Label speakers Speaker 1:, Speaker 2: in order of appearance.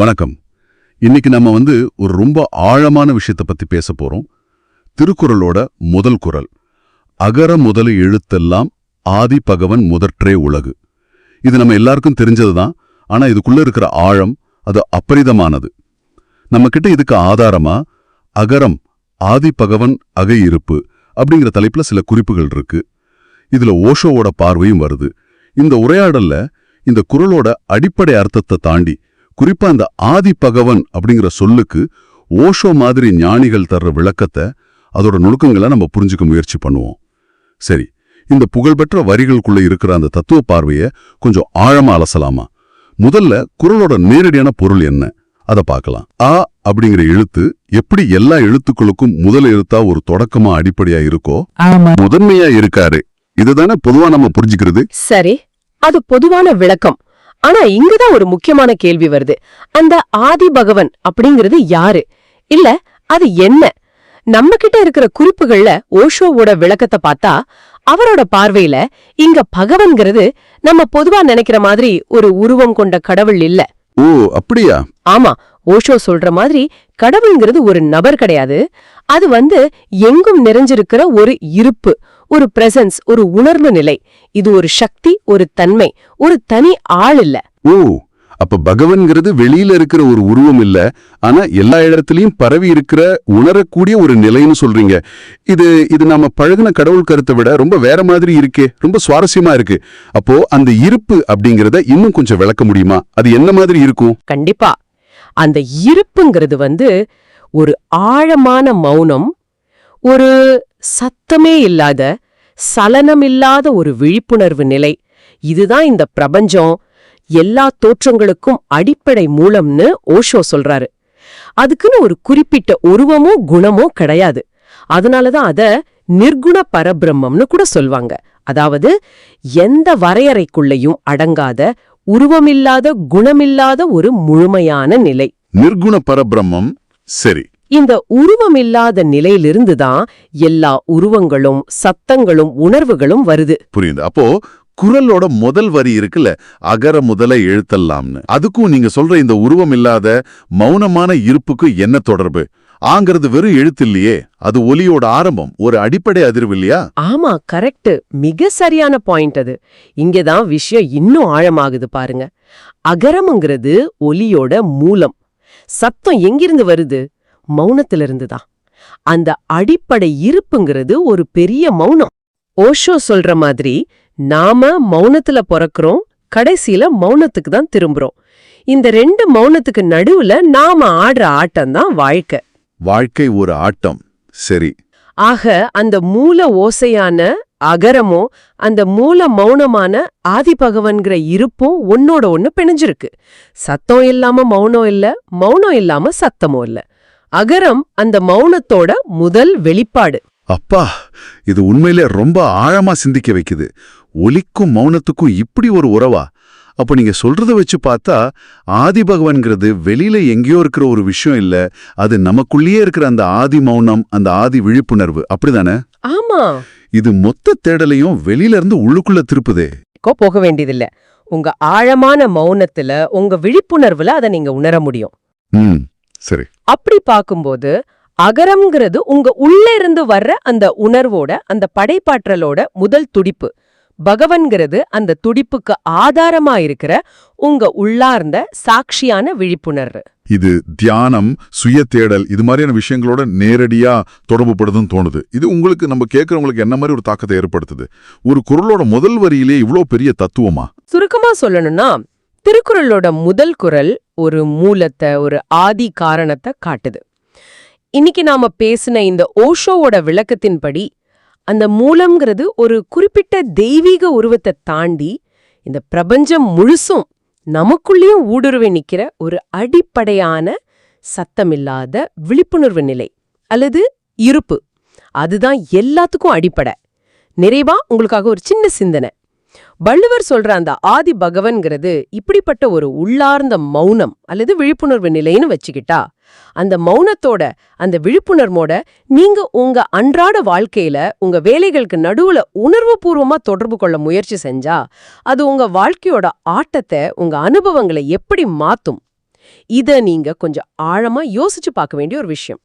Speaker 1: வணக்கம் இன்னைக்கு நம்ம வந்து ஒரு ரொம்ப ஆழமான விஷயத்த பத்தி பேச போறோம் திருக்குறளோட முதல் குரல் அகர முதல எழுத்தெல்லாம் ஆதி பகவன் முதற்றே உலகு இது நம்ம எல்லாருக்கும் தெரிஞ்சது தான் ஆனா இதுக்குள்ள இருக்கிற ஆழம் அது அப்பரிதமானது நம்ம கிட்ட இதுக்கு ஆதாரமா அகரம் ஆதி பகவன் அகை இருப்பு அப்படிங்கிற தலைப்புல சில குறிப்புகள் இருக்கு இதுல ஓஷோவோட பார்வையும் வருது இந்த உரையாடல்ல இந்த குரலோட அடிப்படை அர்த்தத்தை தாண்டி குறிப்பா அந்த ஆதி பகவன் அப்படிங்கிற சொல்லுக்கு ஓஷோ மாதிரி ஞானிகள் தர்ற விளக்கத்தை அதோட நுணுக்கங்களை நம்ம புரிஞ்சுக்க முயற்சி பண்ணுவோம் சரி இந்த புகழ்பெற்ற வரிகளுக்குள்ள இருக்கிற அந்த தத்துவ பார்வையை கொஞ்சம் ஆழமா அலசலாமா முதல்ல குரலோட நேரடியான பொருள் என்ன அதை பார்க்கலாம் ஆ அப்படிங்கிற எழுத்து எப்படி எல்லா எழுத்துக்களுக்கும் முதல் எழுத்தா ஒரு தொடக்கமா அடிப்படையா இருக்கோ முதன்மையா இருக்காரு இதுதானே பொதுவா நம்ம புரிஞ்சுக்கிறது
Speaker 2: சரி அது பொதுவான விளக்கம் ஆனா இங்கதான் ஒரு முக்கியமான கேள்வி வருது அந்த ஆதி பகவன் அப்படிங்கிறது யாரு இல்ல அது என்ன நம்ம கிட்ட இருக்கிற குறிப்புகள்ல ஓஷோவோட விளக்கத்தை பார்த்தா அவரோட பார்வையில இங்க பகவன்கிறது நம்ம பொதுவா நினைக்கிற மாதிரி ஒரு உருவம் கொண்ட கடவுள் இல்ல
Speaker 1: ஓ அப்படியா
Speaker 2: ஆமா ஓஷோ சொல்ற மாதிரி கடவுள்ங்கிறது ஒரு நபர் கிடையாது அது வந்து எங்கும் நிறைஞ்சிருக்கிற ஒரு இருப்பு ஒரு பிரசன்ஸ் ஒரு உணர்வு நிலை இது ஒரு சக்தி ஒரு தன்மை ஒரு தனி ஆள் இல்ல
Speaker 1: ஓ அப்ப பகவன்கிறது வெளியில இருக்கிற ஒரு உருவம் இல்ல ஆனா எல்லா இடத்துலயும் பரவி இருக்கிற உணரக்கூடிய ஒரு நிலைன்னு சொல்றீங்க இது இது நாம பழகின கடவுள் கருத்தை விட ரொம்ப வேற மாதிரி இருக்கே ரொம்ப சுவாரஸ்யமா இருக்கு அப்போ அந்த இருப்பு அப்படிங்கிறத இன்னும் கொஞ்சம் விளக்க முடியுமா அது என்ன மாதிரி இருக்கும்
Speaker 2: கண்டிப்பா அந்த இருப்புங்கிறது வந்து ஒரு ஆழமான மௌனம் ஒரு சத்தமே இல்லாத சலனமில்லாத ஒரு விழிப்புணர்வு நிலை இதுதான் இந்த பிரபஞ்சம் எல்லா தோற்றங்களுக்கும் அடிப்படை மூலம்னு ஓஷோ சொல்றாரு அதுக்குன்னு ஒரு குறிப்பிட்ட உருவமோ குணமோ கிடையாது அதனாலதான் அத நிர்குண பரபிரம்மம்னு கூட சொல்வாங்க அதாவது எந்த வரையறைக்குள்ளேயும் அடங்காத உருவமில்லாத குணமில்லாத ஒரு முழுமையான நிலை
Speaker 1: நிர்குண பரபிரம்மம் சரி
Speaker 2: இந்த உருவமில்லாத நிலையிலிருந்துதான் தான் எல்லா உருவங்களும் சத்தங்களும் உணர்வுகளும் வருது
Speaker 1: புரியுது அப்போ குரலோட முதல் வரி இருக்குல்ல அகர முதல எழுத்தல்லாம்னு அதுக்கும் நீங்க சொல்ற இந்த உருவம் இல்லாத மௌனமான இருப்புக்கு என்ன தொடர்பு ஆங்கிறது வெறும் எழுத்து இல்லையே அது ஒலியோட ஆரம்பம் ஒரு அடிப்படை அதிர்வு இல்லையா
Speaker 2: ஆமா கரெக்ட் மிக சரியான பாயிண்ட் அது இங்கதான் விஷயம் இன்னும் ஆழமாகுது பாருங்க அகரம்ங்கிறது ஒலியோட மூலம் சத்தம் எங்கிருந்து வருது மௌனத்திலிருந்து தான் அந்த அடிப்படை இருப்புங்கிறது ஒரு பெரிய மௌனம் ஓஷோ சொல்ற மாதிரி நாம மௌனத்துல பிறக்கிறோம் கடைசியில மௌனத்துக்கு தான் திரும்புறோம் இந்த ரெண்டு மௌனத்துக்கு நடுவுல நாம ஆடுற ஆட்டம் தான் வாழ்க்கை
Speaker 1: வாழ்க்கை ஒரு ஆட்டம் சரி
Speaker 2: ஆக அந்த மூல ஓசையான அகரமோ அந்த மூல மௌனமான ஆதிபகவன்கிற இருப்பும் ஒன்னோட ஒன்னு பிணைஞ்சிருக்கு சத்தம் இல்லாம மௌனம் இல்ல மௌனம் இல்லாம சத்தமும் இல்லை அகரம் அந்த மௌனத்தோட முதல் வெளிப்பாடு
Speaker 1: அப்பா இது உண்மையிலே ரொம்ப ஆழமா சிந்திக்க வைக்குது ஒலிக்கும் மௌனத்துக்கும் இப்படி ஒரு உறவா அப்போ நீங்க சொல்றத வச்சு பார்த்தா ஆதி பகவான்ங்கிறது வெளியில எங்கேயோ இருக்கிற ஒரு விஷயம் இல்ல அது நமக்குள்ளேயே இருக்கிற அந்த ஆதி மௌனம் அந்த ஆதி விழிப்புணர்வு அப்படிதானே ஆமா இது மொத்த தேடலையும் வெளியில இருந்து உள்ளுக்குள்ள திருப்புதே
Speaker 2: போக வேண்டியதில்ல உங்க ஆழமான மௌனத்துல உங்க விழிப்புணர்வுல அதை நீங்க உணர முடியும் சரி அப்படி பார்க்கும்போது அகரம்ங்கிறது உங்க உள்ளே இருந்து வர்ற அந்த உணர்வோட அந்த படைப்பாற்றலோட முதல் துடிப்பு பகவன்கிறது அந்த துடிப்புக்கு ஆதாரமா இருக்கிற உங்க உள்ளார்ந்த சாட்சியான விழிப்புணர்வு
Speaker 1: இது தியானம் சுய தேடல் இது மாதிரியான விஷயங்களோட நேரடியா தொடர்புப்படுதுன்னு தோணுது இது உங்களுக்கு நம்ம கேட்கறவங்களுக்கு என்ன மாதிரி ஒரு தாக்கத்தை ஏற்படுத்துது ஒரு குரலோட முதல் வரியிலே இவ்வளோ பெரிய தத்துவமா
Speaker 2: சுருக்கமா சொல்லணும்னா திருக்குறளோட முதல் குரல் ஒரு மூலத்தை ஒரு ஆதி காரணத்தை காட்டுது இன்னைக்கு நாம பேசின இந்த ஓஷோவோட விளக்கத்தின்படி அந்த மூலம்ங்கிறது ஒரு குறிப்பிட்ட தெய்வீக உருவத்தை தாண்டி இந்த பிரபஞ்சம் முழுசும் நமக்குள்ளேயும் ஊடுருவி நிற்கிற ஒரு அடிப்படையான சத்தமில்லாத விழிப்புணர்வு நிலை அல்லது இருப்பு அதுதான் எல்லாத்துக்கும் அடிப்படை நிறைவா உங்களுக்காக ஒரு சின்ன சிந்தனை வள்ளுவர் சொல்ற அந்த ஆதி பகவன்கிறது இப்படிப்பட்ட ஒரு உள்ளார்ந்த மௌனம் அல்லது விழிப்புணர்வு நிலைன்னு வச்சுக்கிட்டா அந்த மௌனத்தோட அந்த விழிப்புணர்வோட நீங்க உங்க அன்றாட வாழ்க்கையில உங்க வேலைகளுக்கு நடுவுல உணர்வுபூர்வமா தொடர்பு கொள்ள முயற்சி செஞ்சா அது உங்க வாழ்க்கையோட ஆட்டத்தை உங்க அனுபவங்களை எப்படி மாத்தும் இத நீங்க கொஞ்சம் ஆழமா யோசிச்சு பார்க்க வேண்டிய ஒரு விஷயம்